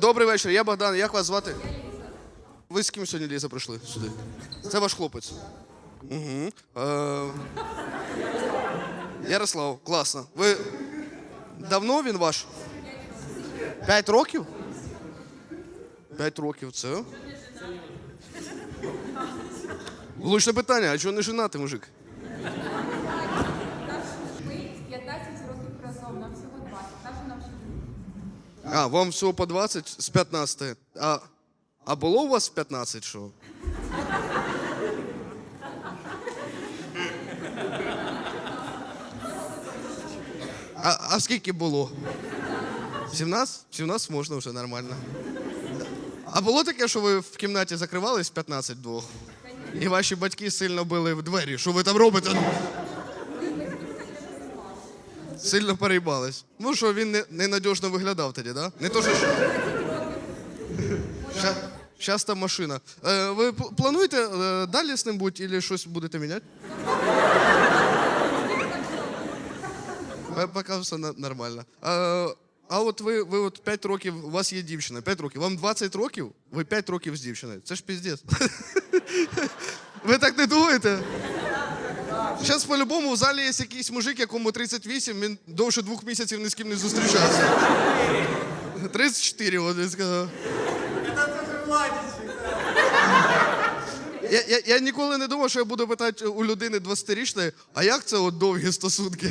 добрий вечір, я Богдан. Як вас звати? Ви з ким сьогодні Ліза прийшли сюди? Це ваш хлопець. Угу. Е... Ярослав, класно. Ви давно він ваш? П'ять років? П'ять років, це. Влучне питання, а чого не женатий мужик? Ми 15 років разом, нам всього 20, навіть нам ще А, вам всього по 20 з 15. А, а було у вас 15 що? А, а скільки було? 17? 17 можна вже нормально. А було таке, що ви в кімнаті закривались 15 двох? І ваші батьки сильно били в двері. Що ви там робите? Сильно переймались. Ну що він не, ненадіжно виглядав тоді, да? Не то, що. Ща, щас там машина. Е, ви пл- плануєте е, далі з ним бути, або щось будете міняти? Е, Поки все нормально. А, а от ви, ви от 5 років, у вас є дівчина, 5 років. Вам 20 років, ви 5 років з дівчиною. Це ж піздець. Ви так не думаєте? Зараз по-любому в залі є якийсь мужик, якому 38, він довше двох місяців ні з ким не зустрічався. 34, от він сказав. Я, я, я ніколи не думав, що я буду питати у людини 20-річної, а як це от довгі стосунки?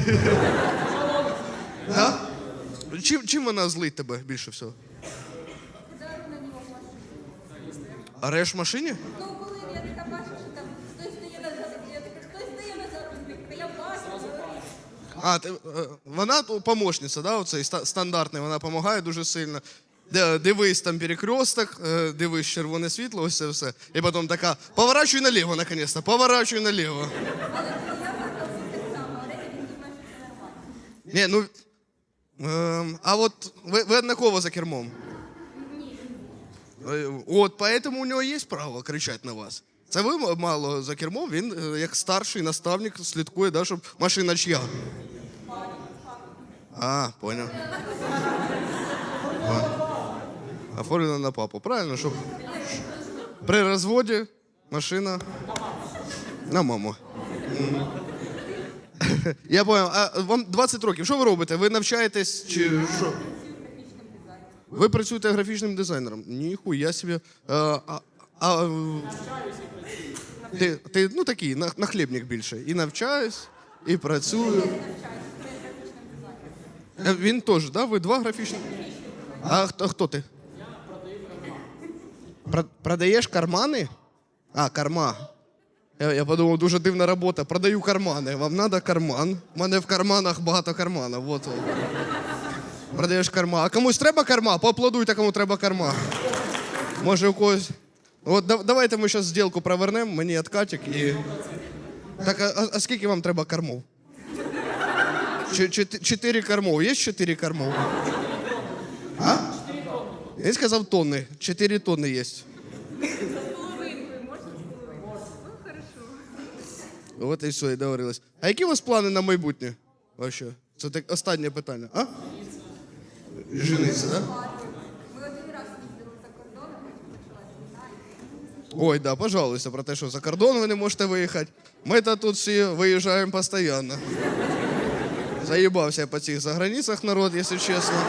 Чим, чим вона злить тебе більше всього? Ареш в машині? Ну, коли я така бачу, що там хтось стає на я така, хтось стає на зарубник, та я бачу, говорить. А, ти, е, вона помощниця, да, оцей ста- стандартний, вона допомагає дуже сильно. Дивись там перекресток, е, дивись червоне світло, ось це все. І потім така, поворачуй наліво, наконець-то, поворачуй наліво. Ні, ну. ем, а от ви, ви однаково за кермом. Е, От, поэтому у нього є право кричати на вас. Це ви мало за кермом, він е, як старший наставник слідкує, да, щоб машина чия. А, понял. А. Оформлено на папу. Правильно, щоб при розводі машина на маму. Я понял. А вам 20 років. Що ви робите? Ви навчаєтесь чи що? Ви працюєте графічним дизайнером. Ніхуя собі. А, а, ти, ти ну такий, на- нахлібник більше. І навчаюсь, і працюю. Він теж, да? Ви два графічні? А хто, хто ти? Про- Продаєш кармани? А, карма. Я, я подумав, дуже дивна робота. Продаю кармани. Вам треба карман. У мене в карманах багато карманів. Вот. Продаєш карма. А комусь треба карма? Поаплодуйте, кому треба карма. Може у когось. От да- давайте ми зараз зділку провернемо, мені откатик і. Так, а, а- а скільки вам треба кормов? Чи- чи- Чотири кормов. Є чотири кормов? А? Він сказав тонни. Чотири тонни є. От і все, і договорились. А які у вас плани на майбутнє? Вообще? Це так останнє питання. А? Жениться, да? Ой, да, пожалуйста, про те, що за кордон ви не можете виїхати. Ми то тут всі виїжджаємо постійно. Заїбався я по цих заграницях народ, якщо чесно.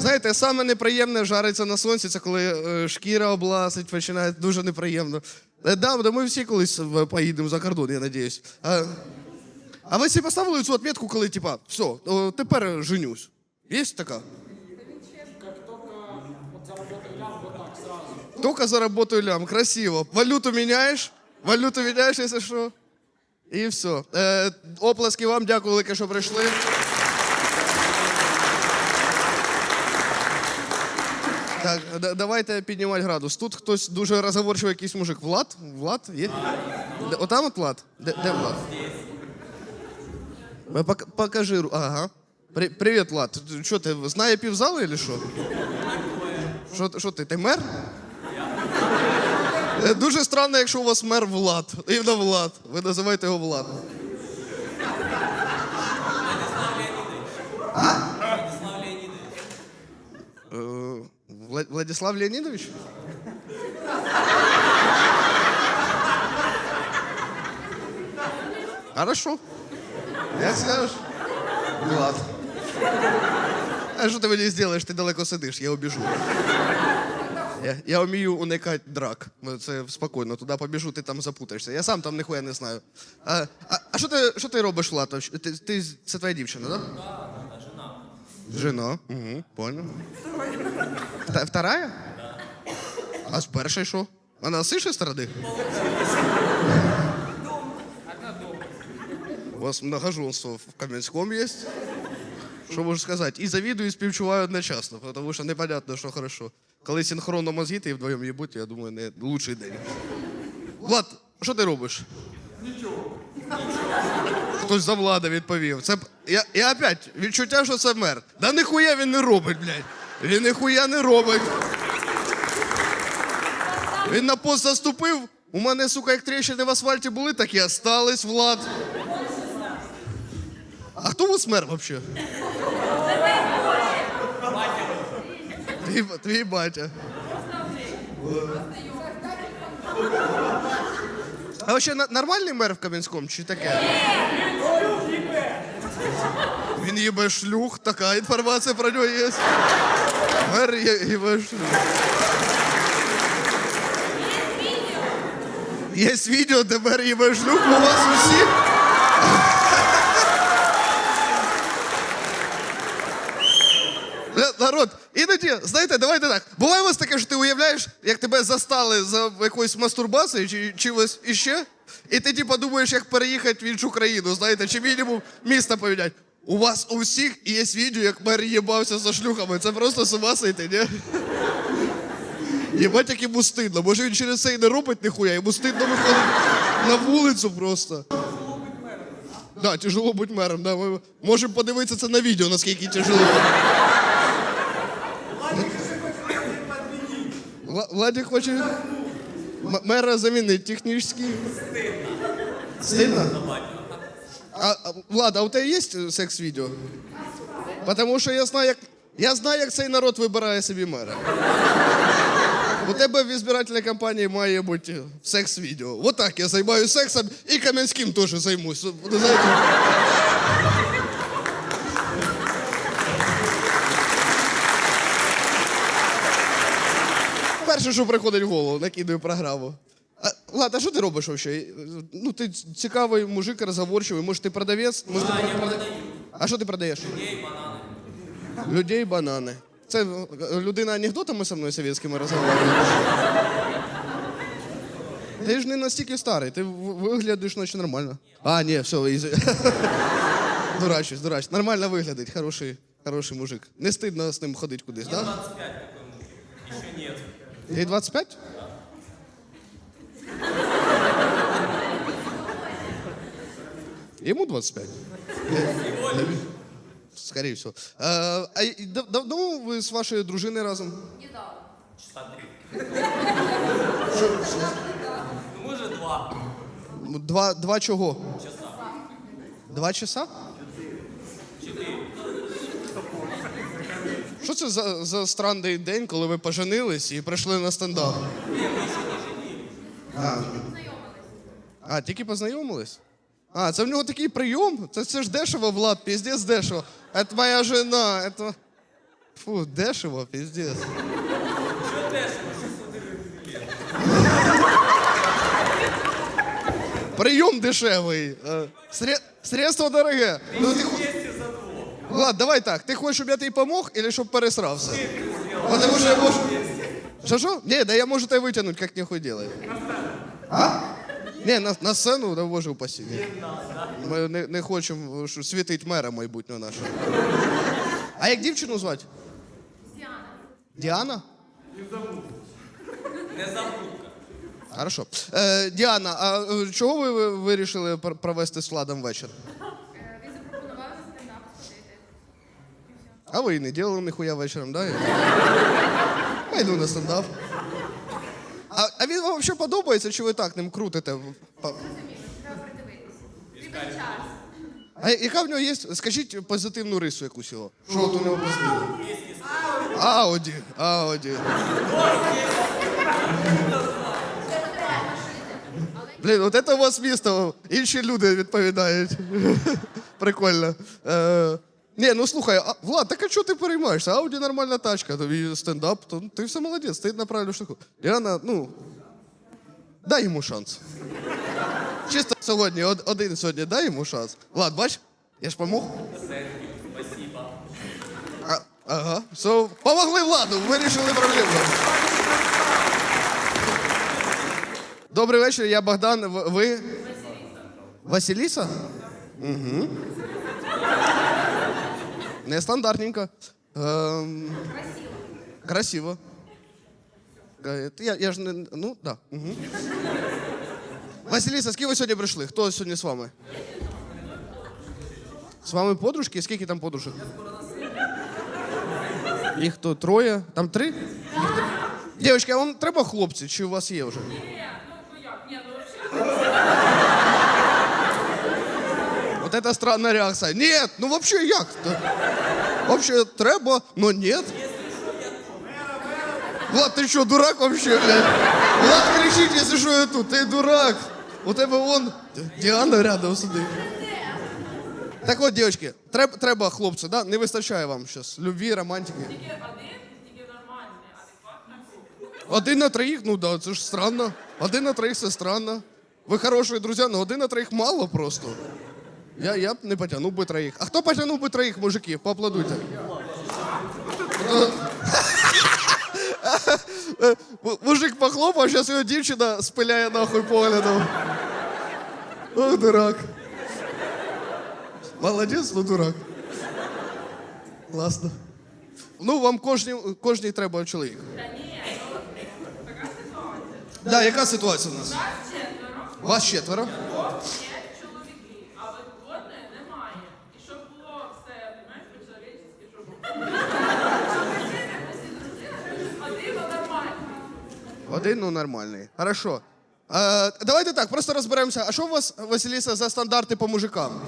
Знаєте, саме неприємне жариться на сонці, це коли е, шкіра облазить, починає дуже неприємно. Е, ми всі колись е, поїдемо за кордон, я надіюсь. А, а ви собі поставили цю отметку, коли, типа, все, о, тепер женюсь. Є така? Только заработаю лям. Красиво. Валюту меняешь, валюту меняешь, если что. І все. Е, оплески вам, дякую велике, що прийшли. Так, да- давайте піднімати градус. Тут хтось дуже розговорчивий якийсь мужик. Влад? Влад? Є? Де- Отам от Влад? Де, де Влад? Е, пок- Покажи. Ага. При, привіт, Влад. Що ти, знає півзали чи що? Що ти, ти мер? Е, Дуже странно, якщо у вас мер Влад. Іменно Влад. Ви називаєте його Влад. А? Е, Вла- Владислав Леонідович? Хорошо. Як скажеш. Влад. А що ти мені зробиш? Ти далеко сидиш, я обіжу. Я, я вмію уникати драк. Ну, Це спокійно, туди побіжу, ти там запутаєшся. Я сам там ніхуя не знаю. А, а, а що, ти, що ти робиш, Влад? Ти, ти, це твоя дівчина, так? Да? Да, жена. Жена? Угу, понял. Та, вторая? А з першої що? Вона з іншої сторони? У вас многоженство в Кам'янському є? Що можу сказати? І завідую, і співчуваю одночасно, тому що непонятно, що хорошо. Коли синхронно мозги і вдвоєм їбуть, я думаю, не лучший день. Влад, що ти робиш? Нічого. Хтось за влада відповів. Це я, я опять відчуття, що це мер. Да ніхуя він не робить, блядь. Він ніхуя не робить. Він на пост заступив. У мене, сука, як тріщини в асфальті були, так і остались, Влад. А хто у вас мер вообще? Твій, твій батя. А вообще на- нормальний мер в Кам'янському чи таке? Він їбе шлюх, така інформація про нього є. Мер є- їбе шлюх. Є відео, де мер їбе шлюх у вас усіх. Іноді, знаєте, давайте так. Буває у вас таке, що ти уявляєш, як тебе застали за якоюсь мастурбацією чи чимось іще, і ти типу думаєш, як переїхати в іншу країну, знаєте, чи мінімум місто поміняти. У вас у всіх є відео, як мер їбався за шлюхами. Це просто з ума ні? Єбать, як йому стидно. Може він через це і не робить ніхуя, йому стидно виходить на вулицю просто. Да, тяжело бути мером. Да. Ми можемо подивитися це на відео, наскільки тяжело. Владик хоче мера замінити технічний. Стидно? А, Влад, а у тебе є секс-відео? Тому що я знаю, як, я знаю, як цей народ вибирає собі мера. У тебе в ізбирательній кампанії має бути секс-відео. Вот так я займаюся сексом і Кам'янським теж займусь. Перше, що приходить в голову, накидаю програму. А, Влад, а що ти робиш взагалі? Ну, ти цікавий мужик, розговорчивий. Може, ти продавець? Може, ти прода-. А що ти продаєш? Людей, бананы. Людей банани. Це е, людина анекдотами со мною совєтськими розмовляє. Ти ж не настільки старий, ти в- виглядиш наче нормально. А, ні, все, із... дурачусь, дурачусь. Нормально виглядить, хороший, хороший мужик. Не стидно з ним ходити кудись, так? Да? 25 такой мужик. Еще Ей 25? Ему 25. Скорее всего. А, а і дав- давно ви з вашою дружиною разом? Часа три. Ну, мы же два. Два, два чого? Часа. Два часа? Що це за, за странний день, коли ви поженились і прийшли на стендап? А. а, тільки познайомились? А, це в нього такий прийом? Це, це ж дешево, Влад, піздець дешево. Це твоя жена, це... Фу, дешево, піздець. Прийом дешевий. е, Средство дороге. Ну, ти... Влад, давай так. Ти хочеш, щоб я тобі помог, або щоб пересрався? Потому що я можу. Що що? Ні, да я можу тебе витягнути, як ніхуй делает. А? Ні, на, на сцену, да боже упаси. Ні. Ми не, не хочемо що світить мера майбутнього нашого. А як дівчину звати? Діана. Діана? Не забудка. Хорошо. Е, Діана, а е, чого ви ви вирішили провести з Владом вечір? А ви і не делали ніхуя вечором, да? Я йду на стендап. А, а він вам взагалі подобається, чи ви так ним крутите? Па- Розумію, треба придивитися. Треба час. А яка в нього є? Скажіть позитивну рису якусь його. Що от у нього позитивно? Ауді, Ауді. Блін, от це у вас місто, інші люди відповідають. Прикольно. Е, Ні, ну слухай, а, Влад, так а чого ти переймаєшся? Ауді нормальна тачка, тобі стендап, то ти все молодець, ти на правильну штуку. Діана, ну, дай йому шанс. Чисто сьогодні, од- один сьогодні, дай йому шанс. Влад, бач, я ж помог. Ага, все, помогли владу, вирішили проблему. Добрий вечір, я Богдан. В- Ви? Василіса? Угу. Нестандартненько. Ем... Красиво. Красиво. Е, Я, я ж не. Ну, да. Угу. Василіса, з ким ви сьогодні прийшли? Хто сьогодні з вами? З вами подружки? Скільки там подружок? Їх то троє. Там три? Дівчатки, а вам треба хлопці, чи у вас є вже? Вот это странная реакция. Нет, ну вообще як? то Вообще треба, но нет. Влад, ты что, дурак вообще, блядь? Влад кричить, если что я тут, ты дурак. У тебе вон Діана рядом сидить. Так от, дівчатки, треба, треба хлопці, да? Не вистачає вам зараз любві, романтики. Один на троїх, ну да, це ж странно. Один на троїх це странно. Ви хороші друзі, але один на троїх мало просто. Я, я б не потягнув би троїх. А хто потягнув би троїх мужиків? Поаплодуйте. Е, Мужик похлопав, зараз його дівчина спиляє нахуй поглядом. Ох, дурак. Молодець, ну дурак. Класно. Ну, вам кожній, кожній треба чоловік. Да, яка ситуація у нас? Вас четверо. Є Один, ну нормальний. Хорошо. Е, давайте так, просто розберемося. А що у вас, Василіса, за стандарти по мужикам?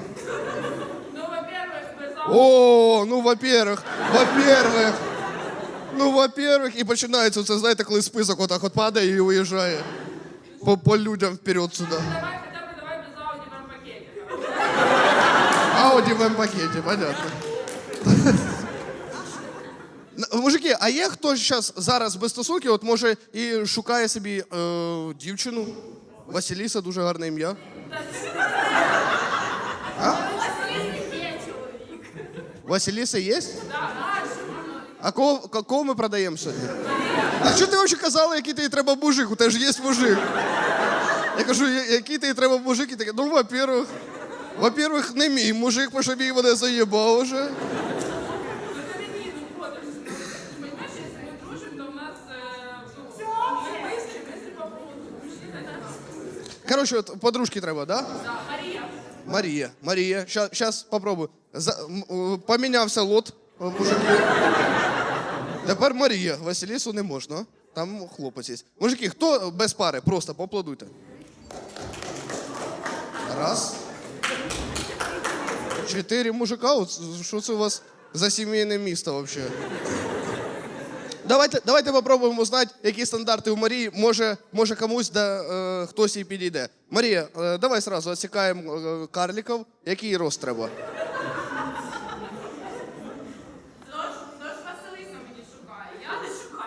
Ну, во-первых, ви за О, ну, во-первых, во-первых. Ну, во-первых, і починається це, знаєте, коли список отак от падає і уїжджає. По, по людям вперед сюди. давай хоча б давай без ауді вам пакеті. Ауді в М-пакеті, понятно. Мужики, а є хто зараз зараз без стосунків, от може і шукає собі е, дівчину? Василіса, дуже гарне ім'я. Василіса є? А кого, кого ми продаємо сьогодні? А що ти взагалі казала, який тобі треба мужик? У тебе ж є мужик. Я кажу, «Я- який тобі треба мужик? І таке, ну, во-первых, во-первых, не мій мужик, бо що мій мене заїбав уже. Ну, це не мій, ну, подружці. Ну, ти розумієш, якщо ми дружимо, то в нас, е, ну, ми близькі, ми по поводу мужчина. Коротше, от подружки треба, да? Марія. Марія, Марія. Щас попробую. За, помінявся лот мужики. Тепер Марія. Василісу не можна. Там хлопець є. Мужики, хто без пари? Просто поаплодуйте. Раз. Чотири мужика. Що це у вас за сімейне місто взагалі? Давайте, давайте попробуємо узнати, які стандарти у Марії. Може, може комусь да, е, хтось їй підійде. Марія, е, давай сразу відсікаємо е, карликів. Який рост треба?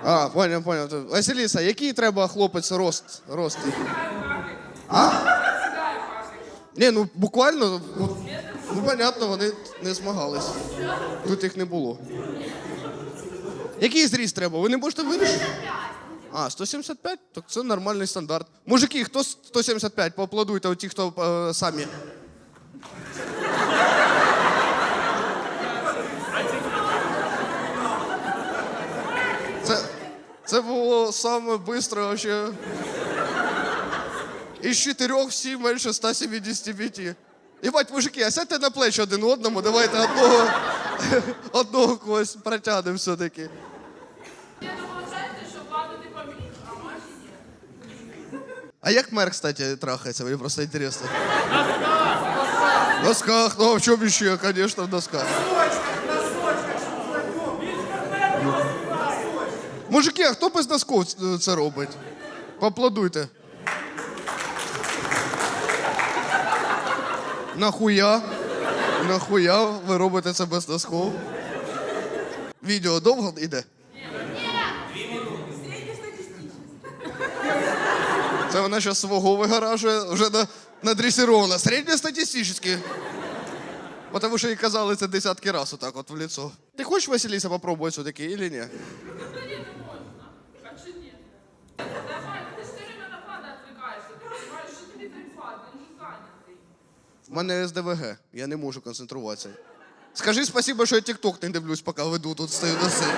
А, поняв, поняв. Василіса, який треба хлопець рост? рост? А? Ні, ну буквально, ну, ну понятно, вони не змагались. Тут їх не було. Який зріст треба? Ви не можете вирішити? А, 175? Так це нормальний стандарт. Мужики, хто 175? Поаплодуйте, ті, хто е, самі. Це, це було саме швидко вообще. Із чотирьох всі менше 175. Єбать, мужики, а сядьте на плечі один одному, давайте одного, одного когось протягнемо все-таки. Я думала, що владу не поміг, а може ні. А як мер, кстати, трахається? Мені просто інтересно. В носках, ну а в чому ще, конечно, в носках. Мужики, а хто без носков це робить? Поаплодуйте. Нахуя? Нахуя ви робите це без носков? Відео довго йде? Це вона зараз свого вигаражує, вже на, надресірована. Середньостатистичний. Потому що їй казали це десятки раз отак от в лицо. Ти хочеш, Василіса, попробувати все-таки, или ні? Мене СДВГ, я не можу концентруватися. Скажи спасибо, що я TikTok не дивлюсь, поки веду тут стою на сцені.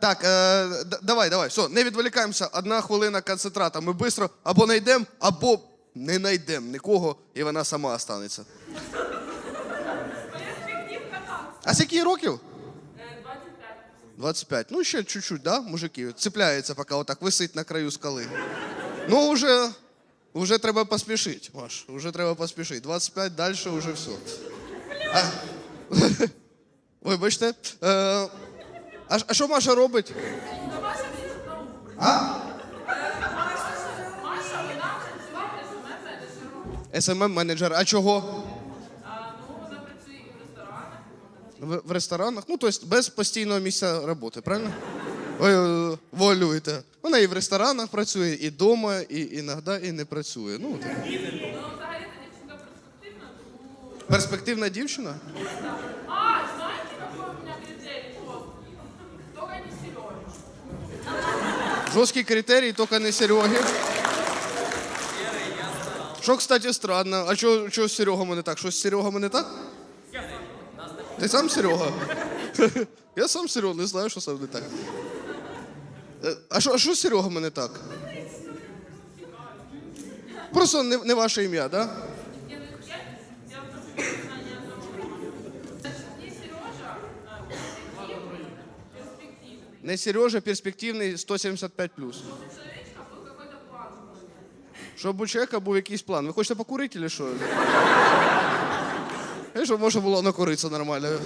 Так, е, д- давай, давай, все, не відволікаємося. Одна хвилина концентрата. Ми швидко або знайдемо, або не знайдемо нікого, і вона сама останеться. А скільки їй років? Э, 25. 25. Ну, ще чуть-чуть, да, мужики? Цепляється, поки отак висить на краю скали. Ну, вже, вже треба поспішити, Маш. Вже треба поспішити. 25, далі вже все. А, вибачте. Е, а, що Маша робить? А? СММ-менеджером. СММ-менеджер. А чого? В ресторанах. В, ресторанах? Ну, тобто без постійного місця роботи, правильно? Ви е, волюєте. Вона і в ресторанах працює, і вдома, і іноді і не працює. Ну, так. Перспективна, дівчина? Жорсткий критерій, тільки не Сереги. Що, кстати, странно. А що, що з Серегами не так? Що з Серегами не так? Ти сам Серега? Я сам Серега, не знаю, що сам не так. Е, А що, а що з Серегами не так? Просто не, не ваше ім'я, так? Да? Я, я, я просто не знаю ни одного. Значит, не Сережа, а перспективный, перспективный. Не Сережа, перспективний 175 У человечка был какой-то план. в голове. Щоб у чоловіка був якийсь план. Ви хочете покурити чи що? І щоб можна було накуритися нормально.